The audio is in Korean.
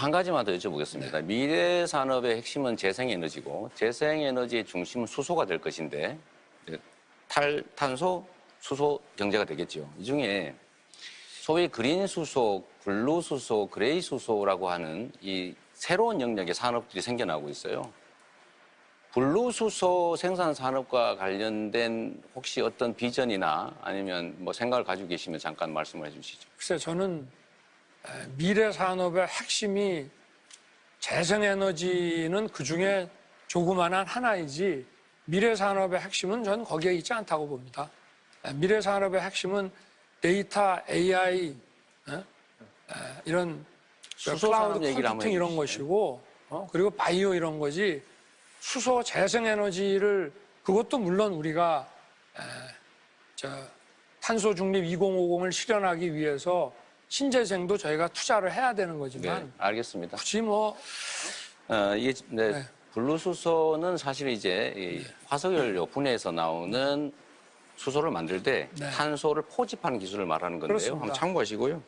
한 가지만 더 여쭤보겠습니다. 미래 산업의 핵심은 재생에너지고 재생에너지의 중심은 수소가 될 것인데 탈탄소, 수소 경제가 되겠죠. 이 중에 소위 그린 수소, 블루 수소, 그레이 수소라고 하는 이 새로운 영역의 산업들이 생겨나고 있어요. 블루 수소 생산 산업과 관련된 혹시 어떤 비전이나 아니면 뭐 생각을 가지고 계시면 잠깐 말씀을 해주시죠. 글쎄 저는 에, 미래 산업의 핵심이 재생에너지는 그 중에 조그만한 하나이지 미래 산업의 핵심은 전 거기에 있지 않다고 봅니다. 에, 미래 산업의 핵심은 데이터, AI 에? 에, 이런 클라우드 컴퓨팅 이런. 것이고 어? 그리고 바이오 이런 거지 수소 재생에너지를 그것도 물론 우리가 탄소 중립 2050을 실현하기 위해서 신재생도 저희가 투자를 해야 되는 네, 거지만 알겠습니다. 굳이 뭐 어, 이게 네, 네. 블루수소는 사실 이제 이 화석연료 분해에서 나오는 수소를 만들 때 네. 탄소를 포집하는 기술을 말하는 건데요. 그렇습니다. 한번 참고하시고요. 네.